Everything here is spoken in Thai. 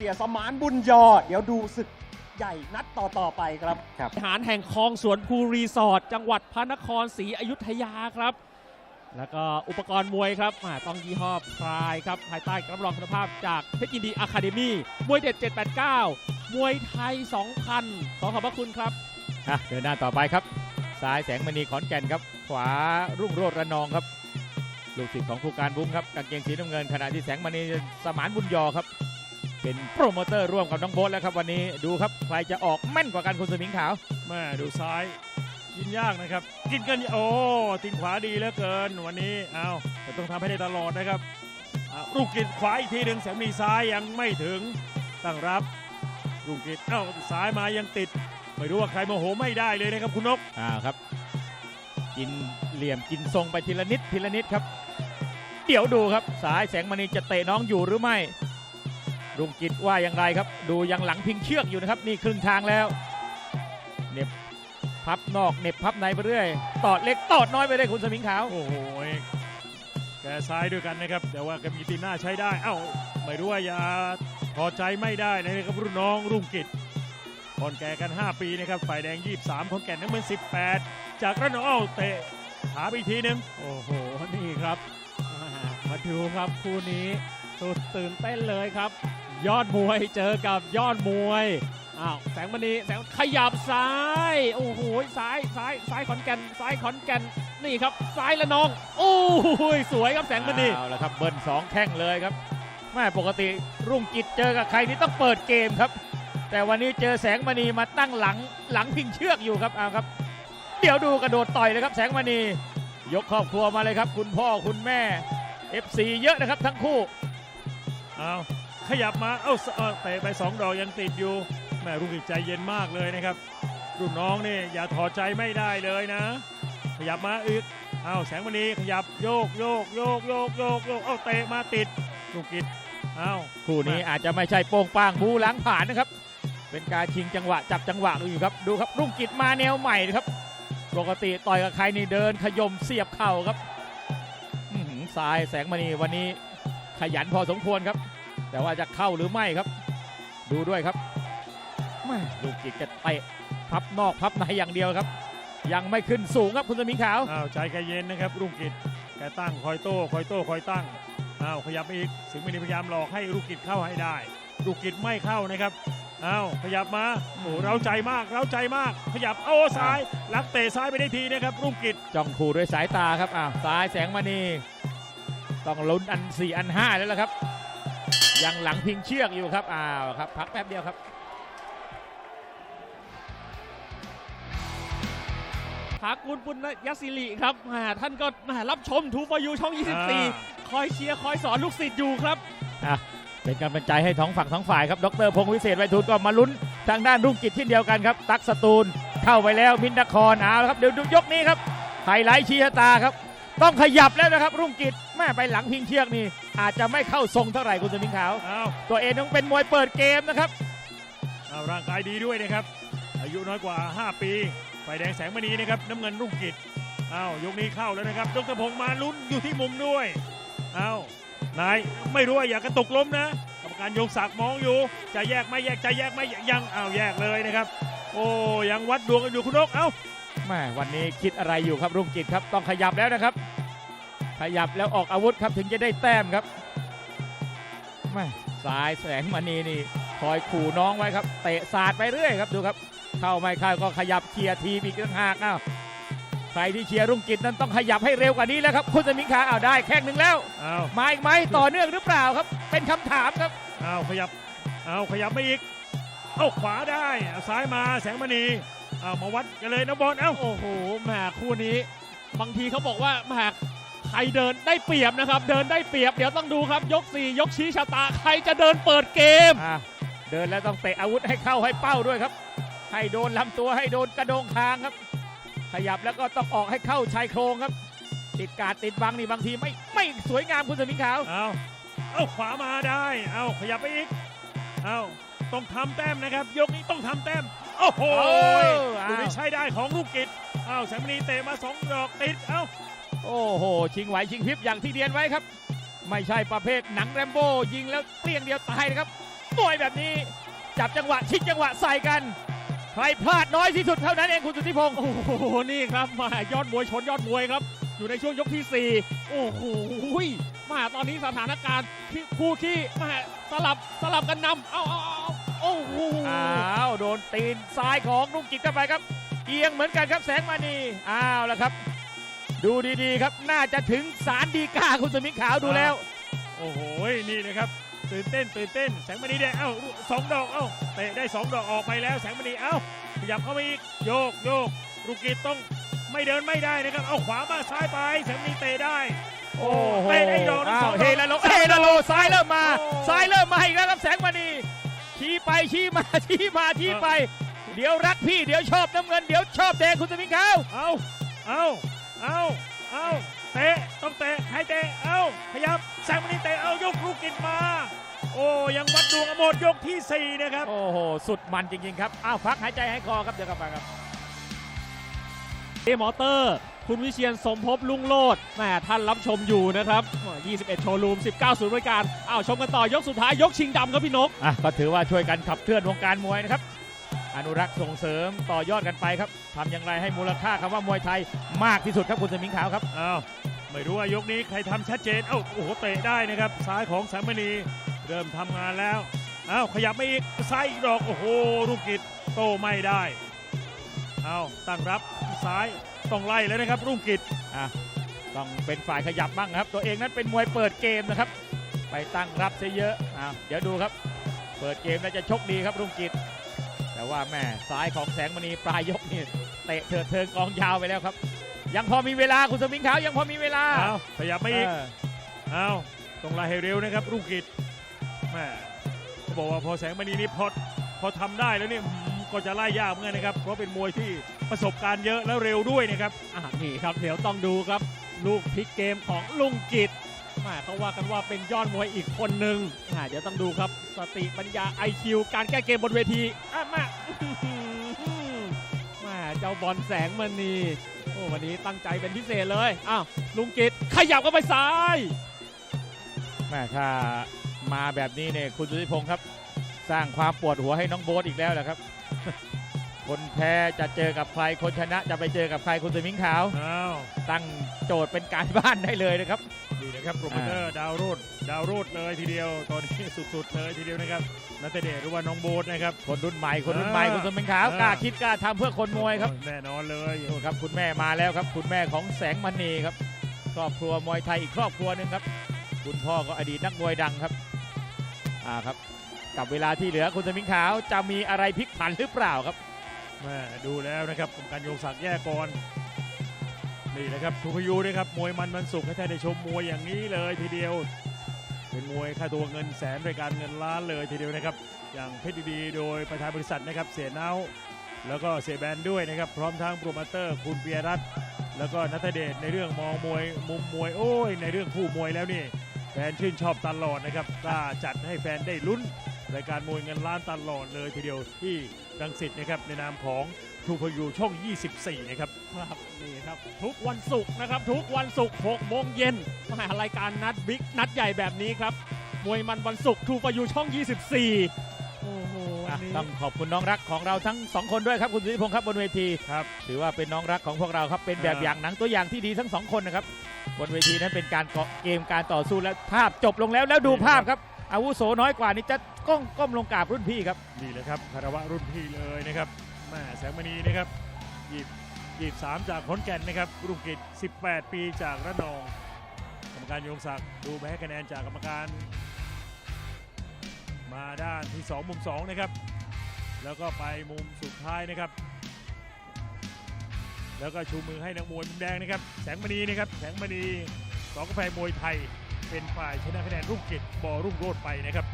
เสียสมานบุญยอ เดี๋ยวดูศึกใหญ่นัดต่อต่อๆไปครับบริหารแห่งคลองสวนภูรีสอร์ทจังหวัดพระนครศรีอยุธยาครับ แล้วก็อุปกรณ์มวยครับอ่าต้องยี่ห้อพรายครับ ภายใต้การรับรองคุณภาพจากเพชรยินดีอะคาเดมี่มวยเด็ด 789 มวยไทย 2,000 ขอขอบพระคุณครับอะเดินหน้าต่อไปครับ ซ้ายแสงมณีขอนแก่นครับ ขวารุ่งโรจน์ระนองครับ ลูกศิษย์ของผู้การบุ้งครับกางเกงสีน้ำเงินขณะที่แสงมณีสมานบุญยอครับ เป็นโปรโมเตอร์ร่วมกับน้องโบ๊ทแล้วครับวันนี้ดูครับใครจะออกแม่นกว่ากันคุณสมิงขาวแม่ดูซ้ายกินยากนะครับ กินกันโอ้ตินขวาดีเหลือเกินวันนี้เอาแต่ต้องทำให้ได้ตลอดนะครับอะลูกกิดขวาอีกทีหนึ่งแสงมีซ้ายยังไม่ถึงตั้งรับลูกกิดเอ้าซ้ายมายังติด ไม่รู้ว่าใครโมโหไม่ได้เลยนะครับคุณนกอ่าครับ กินเหลี่ยมกินทรงไปทีละนิดทีละนิดครับ เดี๋ยวดูครับสายแสงมณีจะเตะน้องอยู่หรือไม่ รุ่งกิจว่าอย่างไรครับ ดูยังหลังพิงเชือกอยู่นะครับ นี่ครึ่งทางแล้วเหน็บพับนอกเหน็บพับในไปเรื่อย ตอดเล็กตอดน้อยไปได้คุณสมิงขาว โอ้โหแกซ้ายด้วยกันนะครับ แต่ว่าแกมีตีนหน้าใช้ได้ เอ้า ไม่รู้ว่าอย่าพอใจไม่ได้นะครับรุ่นน้องรุ่งกิจคนแก่กัน 5 ปีนะครับ ฝ่ายแดง 23คนแก่นน้ำเงิน 18 จากระนองเอ้าเตะขาไปอีกทีหนึง โอ้โห นี่ครับอ่ามาดูครับคู่นี้สุดตื่นเต้นเลยครับ ยอดมวยเจอกับยอดมวยอ้าวแสงมณีแสงขยับซ้ายโอ้โหซ้ายซ้ายซ้ายขอนแก่นซ้ายขอนแก่นนี่ครับซ้ายละนองโอ้โหสวยครับแสงมณีเอาละครับเบิ้ลสองแข้งเลยครับแม่ปกติรุ่งกิจเจอกับใครนี่ต้องเปิดเกมครับ แต่วันนี้เจอแสงมณีมาตั้งหลังหลังพิงเชือกอยู่ครับเอาครับ เดี๋ยวดูกระโดดต่อยเลยครับ แสงมณียกครอบครัวมาเลยครับ คุณพ่อคุณแม่ FC เยอะนะครับทั้งคู่เอา ขยับมาเอ้าสเอ้าเตะไป 2 ดอกยังติดอยู่แม่รุ่งกิจใจเย็นมากเลยนะครับ รุ่นน้องนี่อย่าถอดใจไม่ได้เลยนะ ขยับมาอีกเอาแสงมณีขยับโยกโยกโยกโยกโยกโยกเอาเตะมาติดรุ่งกิจเอาคู่นี้อาจจะไม่ใช่โป้งป้างบูล้างผ่านนะครับ เป็นการชิงจังหวะจับจังหวะดูอยู่ครับดูครับรุ่งกิจมาแนวใหม่นะครับปกติต่อยกับใครนี่เดินขยมเสียบเข่าครับอื้อหือซ้ายแสงมณีวันนี้ขยันพอสมควรครับ แต่ว่าจะเข้าหรือไม่ครับ ดูด้วยครับแม่ลูกกิจจะเตะพับนอกพับในอย่างเดียวครับ ยังไม่ขึ้นสูงครับคุณสมิงขาวอ้าวใจแกเย็นนะครับรุ่งกิจแกตั้งคอยโต้คอยโต้คอยตั้งอ้าวขยับไปอีกสิงห์มณีพยายามหลอกให้รุ่งกิจเข้าให้ได้รุ่งกิจไม่เข้านะครับอ้าวขยับมาโอ้โหเราใจมากเราใจมาก ขยับโอ้ซ้ายลักเตะซ้ายไปได้ทีนะครับรุ่งกิจจ้องขู่ด้วยสายตาครับอ้าวซ้ายแสงมณีต้องลุ้นอัน4อัน5แล้วล่ะครับ ยังหลังพิงเชือกอยู่ครับอ้าวครับ พักแป๊บเดียวครับภากุลปุณยศิริครับแหมท่านก็แหมรับชมทูฟอยูช่อง 24 คอยเชียร์คอยสอนลูกศิษย์อยู่ครับเป็นกำลังใจให้ท้องฝั่งท้องฝ่ายครับดรพงศ์วิเศษไวทูลก็มาลุ้นทางด้านรุ่งกิจที่เดียวกันครับ ตักสตูลเข้าไปแล้วมินทครเอาละครับเดี๋ยวดูยกนี้ครับไฮไลท์ชี้ชะตาครับ ต้องขยับแล้วนะครับ รุ่งกิจ แม่ไปหลังพิงเชือกนี่อาจจะไม่เข้าทรงเท่าไหร่คุณสมิงขาว อ้าวตัวเองต้องเป็นมวยเปิดเกมนะครับอ้าวร่างกายดีด้วยนะครับ อายุน้อยกว่า 5 ปีไฟแดงแสงมณีนะครับ น้ำเงินรุ่งกิจอ้าวยกนี้เข้าแล้วนะครับดรพงษ์มาลุ้นอยู่ที่มุมด้วยอ้าวนายไม่รู้ว่าอย่ากระตุกล้มนะกรรมการยงศักดิ์มองอยู่ จะแยกไม่แยกจะแยกไม่แยกยังอ้าวแยกเลยนะครับ โอ้ยังวัดดวงกันอยู่คุณนกเอ้าแม่วันนี้คิดอะไรอยู่ครับรุ่งกิจครับต้องขยับแล้วนะครับ ขยับแล้วออกอาวุธครับถึงจะได้แต้มครับแม่สายแสงมณีนี่คอยขู่น้องไว้ครับ เตะสาดไปเรื่อยครับดูครับ เข้าไม่เข้าก็ขยับเชียร์ทีมอีกต่างหากอ้าวใครที่เชียร์รุ่งกิจนั้นต้องขยับให้เร็วกว่านี้แล้วครับ คุณสมิงขาเอาวได้แข้งหนึ่งแล้วอ้าวมาอีกไหมต่อเนื่องหรือเปล่าครับ เป็นคำถามครับอ้าวขยับอ้าวขยับไปอีกเอ้าขวาได้เอาซ้ายมาแสงมณีอ้าวมาวัดกันเลยนะบอลเอ้าโอ้โหแหมคู่นี้ บางทีเขาบอกว่าแหม ใครเดินได้เปรียบนะครับ เดินได้เปรียบ เดี๋ยวต้องดูครับ ยก 4 ยกชี้ชะตา ใครจะเดินเปิดเกมอะเดินแล้วต้องเตะอาวุธให้เข้าให้เป้าด้วยครับ ให้โดนลำตัวให้โดนกระโดงคางครับ ขยับแล้วก็ต้องออกให้เข้าชายโครงครับ ติดการดติดบังนี่บางทีไม่ไม่สวยงามคุณสมิงขาวเอาเอาขวามาได้ เอาขยับไปอีก เอาต้องทำแต้มนะครับ ยกนี้ต้องทำแต้มโอ้โหโอ้เอาดูนี่ใช้ได้ของลูกกิจเอาแสงมณีเตะมาสองดอกติด เอา โอ้โห ชิงไหวชิงพริบอย่างที่เรียนไว้ครับ ไม่ใช่ประเภทหนังแรมโบ้ยิงแล้วเปรี้ยงเดียวตายนะครับมวยแบบนี้ จับจังหวะชิงจังหวะใส่กัน ใครพลาดน้อยที่สุดเท่านั้นเองคุณสุทธิพงศ์โอ้โหนี่ครับมายอดมวยชนยอดมวยครับ อยู่ในช่วงยกที่ 4 โอ้โหมาตอนนี้สถานการณ์ที่คู่ขี้มาสลับสลับกันนำเอาเอาเอาเอาโอ้โหอ้าวโดนตีนซ้ายของลุงกิจเข้าไปครับ เอียงเหมือนกันครับแสงมณีอ้าวแล้วครับ ดูดีๆครับน่าจะถึงสารดีกาคุณสมิงขาวดูแล้ว โอ้โห นี่นะครับตื่นเต้นตื่นเต้นแสงมณีได้เอ้าสองดอกเอ้าเตะได้สองดอกออกไปแล้วแสงมณีเอ้าขยับเข้ามาอีกโยกโยกลูกกีต้องไม่เดินไม่ได้นะครับ เอาขวามาซ้ายไปแสงมณีเตะได้โอ้โหเตะได้ดอกหนึ่งอ้าสวองดอกเฮลาโลเฮลาโลซ้ายเริ่มมาโอ้ซ้ายเริ่มมาอีกแล้วครับแสงมณีชี้ไปชี้มาชี้มาชี้ไป เดี๋ยวรักพี่เดี๋ยวชอบน้ำเงินเดี๋ยวชอบแดงคุณสมิงขาวเอาเอา เอาเอาเตะต้องเตะใครเตะเอาขยับแสงมณีเตะเอายกลูกกินมา โอ้ยังวัดดวงกันหมดยกที่สี่นะครับ โอ้โห สุดมันจริงๆครับ อ้าวพักหายใจให้คอครับเดี๋ยวกลับมาครับเอมอเตอร์ คุณวิเชียนสมภพลุงโลดแหมท่านรับชมอยู่นะครับ 21 โชว์รูม 19 ศูนย์บริการอ้าวชมกันต่อยกสุดท้ายยกชิงดำครับพี่นกอะก็ถือว่าช่วยกันขับเคลื่อนวงการมวยนะครับ อนุรักษ์ส่งเสริมต่อยอดกันไปครับทำอย่างไรให้มูลค่าคำว่ามวยไทยมากที่สุดครับคุณสมิงขาวครับอ้าวไม่รู้ว่ายกนี้ใครทำชัดเจนเอ้าโอ้โหเตะได้นะครับซ้ายของแสงมณีเริ่มทำงานแล้วอ้าวขยับมาอีกซ้ายอีกดอกโอ้โหลูกกิจโตไม่ได้อ้าวตั้งรับซ้ายต้องไล่แล้วนะครับรุ่งกิจอะต้องเป็นฝ่ายขยับบ้างครับ ตัวเองนั้นเป็นมวยเปิดเกมนะครับ ไปตั้งรับซะเยอะอะเดี๋ยวดูครับ เปิดเกมแล้วจะชกดีครับรุ่งกิจ แต่ว่าแม่ซ้ายของแสงมณีปลายยกนี่เตะเถิดเทิงกองยาวไปแล้วครับ ยังพอมีเวลาคุณสมิงขาวยังพอมีเวลาอ้าวขยับมาอีกเอออ้าวต้องไล่ให้เร็วนะครับรุ่งกิจแม่เขาบอกว่าพอแสงมณีนี่พอพอทำได้แล้วเนี่ยอืมก็จะไล่ยากเหมือนกันนะครับ เพราะเป็นมวยที่ประสบการณ์เยอะแล้วเร็วด้วยนะครับ อ่านี่ครับเดี๋ยวต้องดูครับ ลูกพลิกเกมของลุงกิต แหมาเขาว่ากันว่าเป็นยอดมวยอีกคนหนึ่งอ่าเดี๋ยวต้องดูครับสติปัญญา IQ การแก้เกมบนเวทีอะมาอื้อหือแหมาเจ้าบอลแสงมณีโอ้วันนี้ตั้งใจเป็นพิเศษเลยอ้าวลุงกิตขยับเข้าไปซ้ายแม่ถ้ามาแบบนี้เนี่ยคุณสุทธิพงศ์ครับ สร้างความปวดหัวให้น้องโบ๊ทอีกแล้วแหละครับ คนแพ้จะเจอกับใครคนชนะจะไปเจอกับใครคุณสมิงขาว อ้าว ตั้งโจทย์เป็นการบ้านได้เลยนะครับนี่นะ ครับโปรโมเตอร์ดาวโรดดาวโรดเลยทีเดียว ตอนนี้สุดๆเลยทีเดียวนะครับนัตเดชหรือว่าน้องโบ๊ทนะครับ คนรุ่นใหม่คนรุ่นใหม่อ่าคุณสมิงขาวอ่ากล้าคิดกล้าทำเพื่อคนมวยครับแน่นอนเลยนู่นครับคุณแม่มาแล้วครับ คุณแม่ของแสงมณีครับ ครอบครัวมวยไทยอีกครอบครัวหนึ่งครับ คุณพ่อก็อดีตนักมวยดังครับอ่าครับ กับเวลาที่เหลือคุณสมิงขาวจะมีอะไรพลิกผันหรือเปล่าครับแม่ดูแล้วนะครับกรรมการโยงศักดิ์แย่ก่อน นี่นะครับทุพยูนะครับมวยมันมันสุกให้ท่านได้ชมมวยอย่างนี้เลยทีเดียว เป็นมวยค่าตัวเงินแสนรายการเงินล้านเลยทีเดียวนะครับ อย่างเพชรดีๆโดยประธานบริษัทนะครับเสียเนาแล้วก็เสียแบนด้วยนะครับ พร้อมทั้งโปรโมเตอร์คุณเบียรัตแล้วก็นัทเดชในเรื่องมองมวยมุมมวยโอ้ย ในเรื่องคู่มวยแล้วนี่แฟนชื่นชอบตลอดนะครับกล้าจัดให้แฟนได้ลุ้นรายการมวยเงินล้านตลอดเลยทีเดียวที่รังสิตนะครับในนามของ ทูพยูช่อง 24 นะครับ ครับนี่ครับ ทุกวันศุกร์นะครับ ทุกวันศุกร์6โมงเย็นมารายการนัดบิ๊กนัดใหญ่แบบนี้ครับ มวยมันวันศุกร์ทูฟยูช่อง 24 โอ้โหวัอะนนี้ ต้องขอบคุณน้องรักของเราทั้งสองคนด้วยครับคุณสุทธิพงศ์ครับบนเวทีครับถือว่าเป็นน้องรักของพวกเราครับเป็นแบบอ่าอย่างหนังตัวอย่างที่ดีทั้งสองคนนะครับบนเวทีนั้นเป็นการเกาะเกมการต่อสู้แล้วภาพจบลงแล้วแล้วดูภาพครับ อาวุโสน้อยกว่านี่จะก้มก้มลงกราบรุ่นพี่ครับ นี่แหละครับคารวะรุ่นพี่เลยนะครับ แม่แสงมณีนะครับยีบยีบสามจากขอนแก่นนะครับรุ่งกิจ 18 ปีจากระนอง กรรมการโยงศักดิ์ดูไปให้คะแนนจากกรรมการ มาด้านที่ 2 มุม 2 นะครับ แล้วก็ไปมุมสุดท้ายนะครับ แล้วก็ชูมือให้นักมวยมุมแดงนะครับ แสงมณีนะครับแสงมณีสองกาแฟมวยไทยเป็นฝ่ายชนะคะแนนรุ่งกิจบอรุ่งโรดไปนะครับ